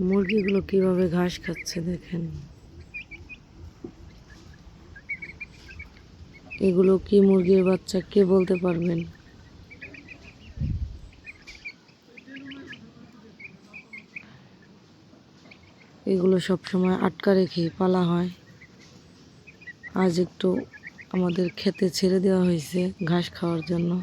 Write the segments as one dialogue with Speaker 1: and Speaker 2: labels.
Speaker 1: মুরগিগুলো কীভাবে ঘাস খাচ্ছে দেখেন। এগুলো কি মুরগির বাচ্চা? কে বলতে পারবেন? এগুলো সব সময় আটকা রেখে পালা হয়। আজ একটু আমাদের খেতে ছেড়ে দেওয়া হয়েছে ঘাস খাওয়ার জন্য।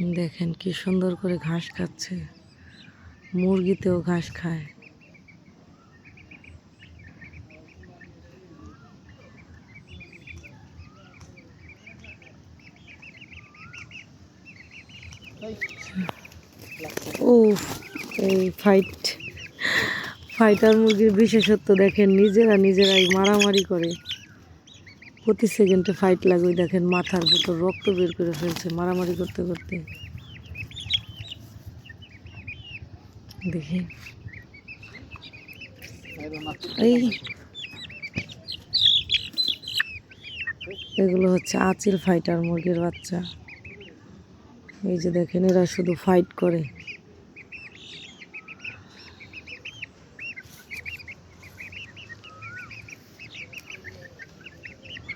Speaker 1: দেখেন কি সুন্দর করে ঘাস খাচ্ছে। মুরগিতেও ঘাস খায়। ও এই ফাইট ফাইটার মুরগির বিশেষত্ব দেখেন, নিজেরা নিজেরাই মারামারি করে। প্রতি সেকেন্ডে ফাইট লাগবে, দেখেন মাথার ভিতর রক্ত বের করে ফেলছে মারামারি করতে করতে। দেখি। এই। এগুলো হচ্ছে আচিল ফাইটার মুরগির বাচ্চা। এই যে দেখেন, এরা শুধু ফাইট করে।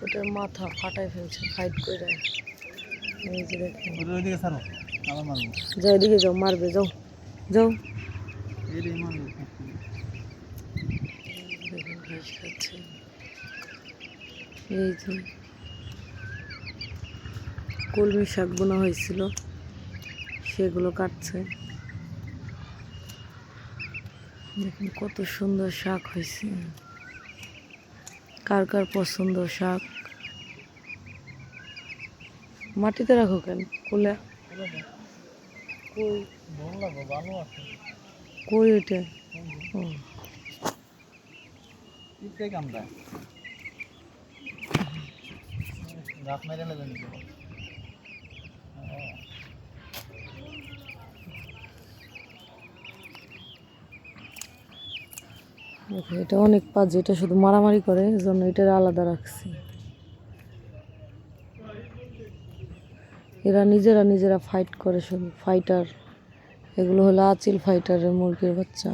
Speaker 1: ওটার মাথা ফাটাই ফেলছে ফাইট করে এই যে যাও এদিকে যাও মারবে যাও এই যে কলমি শাক বোনা হয়েছিল সেগুলো কাটছে। দেখুন কত সুন্দর শাক হয়েছে। কার কার পছন্দ শাক? মাটিতে রাখো কেন? কুলে? কই?
Speaker 2: এটা গাছ মেরে নেবেন
Speaker 1: দেখো, এটা অনেক পাজ এটা শুধু মারামারি করে জন্য এটা আলাদা রাখছি। এরা নিজেরা নিজেরা ফাইট করে শুধু ফাইটার এগুলো হলো আচিল ফাইটারের মুরগির বাচ্চা।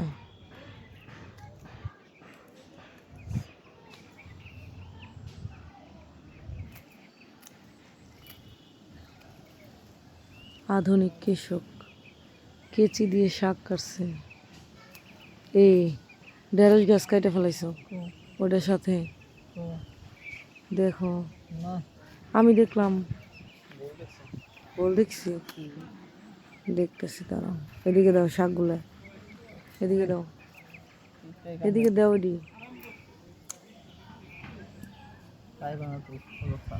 Speaker 1: আধুনিক কৃষক কেচি দিয়ে শাক কাটছে। এই ঢেঁড়স গাছ কাটে ফেলাইছ? ওটার সাথে? দেখো। আমি দেখলাম। দেখছি। দেখতেছি তারা এদিকে দাও শাকগুলো। এদিকে দাও। এদিকে দাও
Speaker 2: অবস্থা।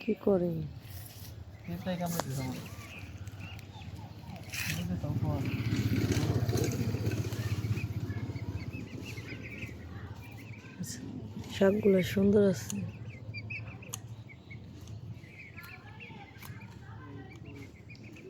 Speaker 1: কি করে?
Speaker 2: কামড়ে
Speaker 1: শাকগুলো সুন্দর আছে।